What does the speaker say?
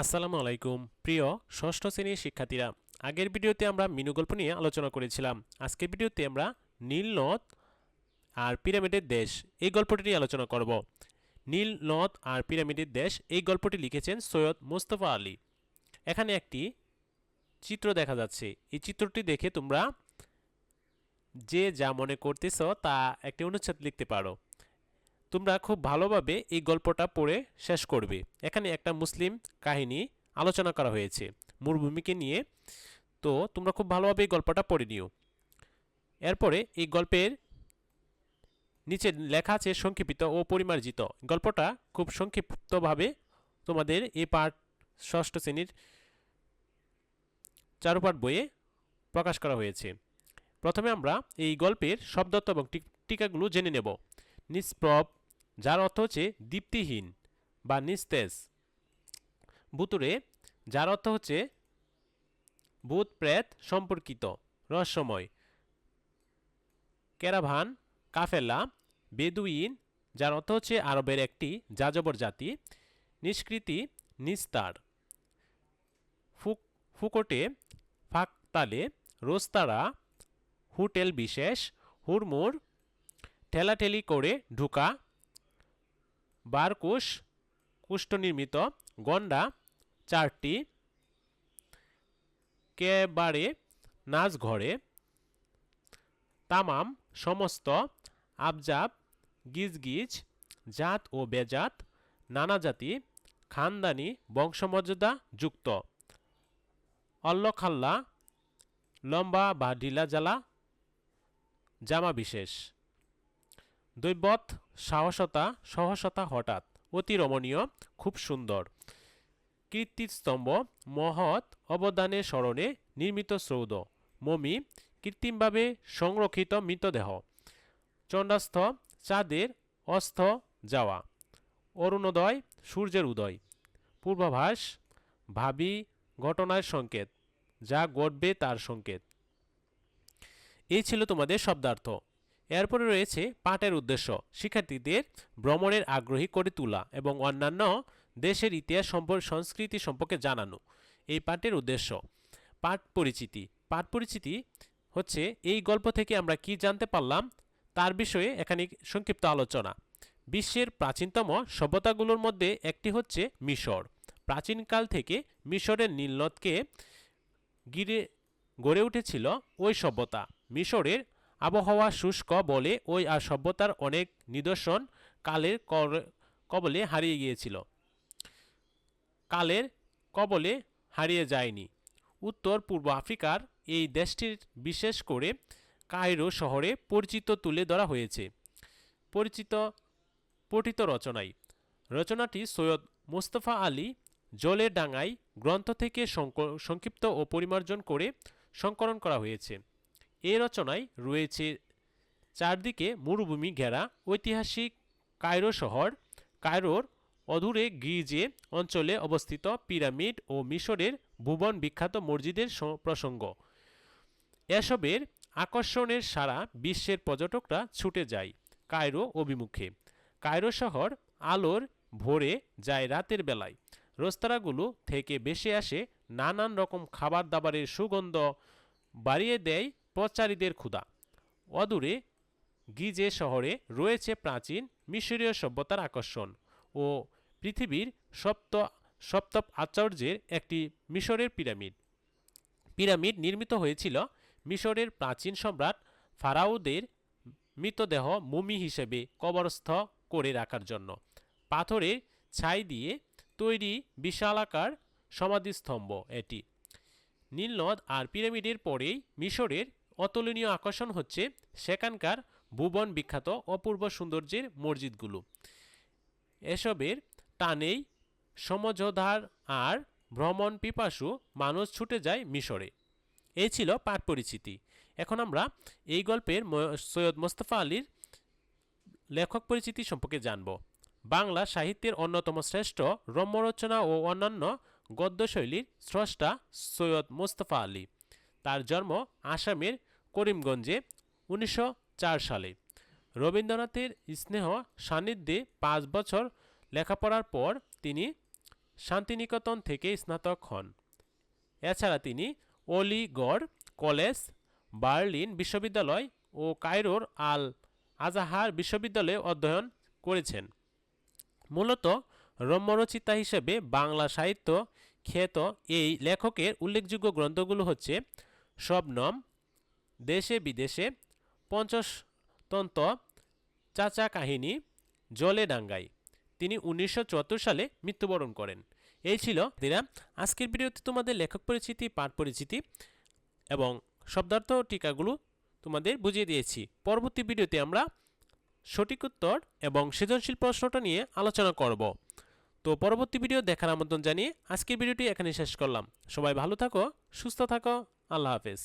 আসসালামু আলাইকুম। প্রিয় ষষ্ঠ শ্রেণির শিক্ষার্থীরা, আগের ভিডিওতে আমরা মিনু গল্প নিয়ে আলোচনা করেছিলাম। আজকের ভিডিওতে আমরা নীল নদ আর পিরামিডের দেশ এই গল্পটি নিয়ে আলোচনা করব। নীল নদ আর পিরামিডের দেশ এই গল্পটি লিখেছেন সৈয়দ মুস্তফা আলী। এখানে একটি চিত্র দেখা যাচ্ছে। এই চিত্রটি দেখে তোমরা যে যা মনে করতেছ তা একটি অনুচ্ছেদ লিখতে পারো। তোমরা খুব ভালোভাবে এই গল্পটা পড়ে শেষ করবে। এখানে একটা মুসলিম কাহিনী আলোচনা করা হয়েছে মরুভূমিকে নিয়ে। তো তোমরা খুব ভালোভাবে এই গল্পটা পড়ে নিও। এরপরে এই গল্পের নিচে লেখা আছে সংক্ষিপ্ত ও পরিমার্জিত। গল্পটা খুব সংক্ষিপ্তভাবে তোমাদের এই পাঠ ষষ্ঠ শ্রেণির চারুপাঠ বইয়ে প্রকাশ করা হয়েছে। প্রথমে আমরা এই গল্পের শব্দত্ব এবং টিক- টিকাগুলো জেনে নেব। নিষ্প্রব যার অর্থ হচ্ছে দীপ্তিহীন বা নিস্তেজ। ভুতুরে যার অর্থ হচ্ছে ভূত প্রেত সম্পর্কিত, রহস্যময়। ক্যারাভান কাফেলা, বেদুইন, যার অর্থ হচ্ছে আরবের একটি যাযাবর জাতি। নিষ্কৃতি, নিস্তার। ফুক, ফুকটে, ফাঁকতালে রোস্তারা হোটেল বিশেষ, হুড়মুড়, ঠেলাঠেলি করে ঢুকা। বারকুশ কুষ্ঠনির্মিত গন্ডা, চারটি কেবারে নাচ ঘরে, তামাম সমস্ত আবজাব, গিজগিজ, জাত ও বেজাত, নানা জাতি, খানদানি, বংশমর্যাদা যুক্ত। অল্লখাল্লা, লম্বা বা ঢিলা জ্বালা, জামা বিশেষ। দৈবত সাহসতা, সহসতা হঠাৎ। অতি রমণীয়, খুব সুন্দর। কীর্তিস্তম্ভ, মহৎ অবদানের স্মরণে নির্মিত সৌধ। মমি, কৃত্রিমভাবে সংরক্ষিত মৃতদেহ। চণ্ডাস্থ, চাঁদের অস্ত যাওয়া। অরুণোদয়, সূর্যের উদয়। পূর্বাভাস, ভাবি ঘটনার সংকেত। যা ঘটবে তার সংকেত। এই ছিল তোমাদের শব্দার্থ। এরপরে রয়েছে পাঠের উদ্দেশ্য, শিক্ষার্থীদের ভ্রমণের আগ্রহী করে তোলা এবং অন্যান্য দেশের ইতিহাস সম্পর্ক সংস্কৃতি সম্পর্কে জানানো। এই পাঠের উদ্দেশ্য পাঠ পরিচিতি। পাঠ পরিচিতি হচ্ছে এই গল্প থেকে আমরা কি জানতে পারলাম তার বিষয়ে এখানে সংক্ষিপ্ত আলোচনা। বিশ্বের প্রাচীনতম সভ্যতাগুলোর মধ্যে একটি হচ্ছে মিশর। প্রাচীনকাল থেকে মিশরের নীলনদকে গিরে গড়ে উঠেছিল ওই সভ্যতা। মিশরের আবহাওয়া শুষ্ক বলে ওই আর সভ্যতার অনেক নিদর্শন কালের কবলে হারিয়ে গিয়েছিল। কালের কবলে হারিয়ে যায়নি। উত্তর পূর্ব আফ্রিকার এই দেশটির বিশেষ করে কায়রো শহরে পরিচিত তুলে ধরা হয়েছে। পরিচিত পঠিত রচনায়। রচনাটি সৈয়দ মোস্তফা আলী জলের ডাঙায় গ্রন্থ থেকে সংক- সংক্ষিপ্ত ও পরিমার্জন করে সংকলন করা হয়েছে। এই রচনায় রয়েছে চারদিকে মরুভূমি ঘেরা ঐতিহাসিক কায়রো শহর। কায়রোর অদূরে গির্জে অঞ্চলে অবস্থিত পিরামিড ও মিশরের ভুবন বিখ্যাত মসজিদের প্রসঙ্গ। এসবের আকর্ষণের সারা বিশ্বের পর্যটকরা ছুটে যায় কায়রো অভিমুখে। কায়রো শহর আলোর ভোরে যায় রাতের বেলায়। রেস্তোরাঁগুলো থেকে ভেসে আসে নানান রকম খাবার দাবারের সুগন্ধ বাড়িয়ে দেয় পথচারীদের ক্ষুধা। অদূরে গিজে শহরে রয়েছে প্রাচীন মিশরীয় সভ্যতার আকর্ষণ ও পৃথিবীর সপ্ত সপ্তম আচার্যের একটি মিশরের পিরামিড। পিরামিড নির্মিত হয়েছিল মিশরের প্রাচীন সম্রাট ফারাউদের মৃতদেহ মুমি হিসেবে কবরস্থ করে রাখার জন্য। পাথরের ছাই দিয়ে তৈরি বিশালাকার সমাধিস্তম্ভ এটি। নীলনদ আর পিরামিডের পরেই মিশরের অতুলনীয় আকর্ষণ হচ্ছে সেখানকার ভুবন বিখ্যাত অপূর্ব সৌন্দর্যের মসজিদগুলো। এসবের টানেই সমঝোধার আর ভ্রমণ পিপাসু মানুষ ছুটে যায় মিশরে। এই ছিল পাঠ পরিচিতি। এখন আমরা এই গল্পের সৈয়দ মোস্তফা আলীর লেখক পরিচিতি সম্পর্কে জানব। বাংলা সাহিত্যের অন্যতম শ্রেষ্ঠ রম্যরচনা ও অন্যান্য গদ্যশৈলীর স্রষ্টা সৈয়দ মোস্তফা আলী। তার জন্ম আসামের করিমগঞ্জে উনিশশো চার সালে। রবীন্দ্রনাথের স্নেহ সান্নিধ্যে পাঁচ বছর লেখাপড়ার পর তিনি শান্তিনিকেতন থেকে স্নাতক হন। এছাড়া তিনি অলিগড় কলেজ, বার্লিন বিশ্ববিদ্যালয় ও কায়রোর আল আজাহার বিশ্ববিদ্যালয়ে অধ্যয়ন করেছেন। মূলত রম্যরচিতা হিসেবে বাংলা সাহিত্য খ্যাত এই লেখকের উল্লেখযোগ্য গ্রন্থগুলো হচ্ছে শবনম দেশে বিদেশে পঞ্চতন্ত্র চাচা কাহিনী জলে ডাঙ্গাই তিনি উনিশশো চুয়াত্তর সালে মৃত্যুবরণ করেন। এই ছিল দিরা আজকের ভিডিওতে তোমাদের লেখক পরিচিতি, পাঠ পরিচিতি এবং শব্দার্থ টিকাগুলো তোমাদের বুঝিয়ে দিয়েছি। পরবর্তী ভিডিওতে আমরা সঠিক উত্তর এবং সৃজনশীল প্রশ্নটা নিয়ে আলোচনা করব। তো পরবর্তী ভিডিও দেখার আমন্ত্রণ জানিয়ে আজকের ভিডিওটি এখানে শেষ করলাম। সবাই ভালো থাকো, সুস্থ থাকো, আল্লাহ হাফেজ।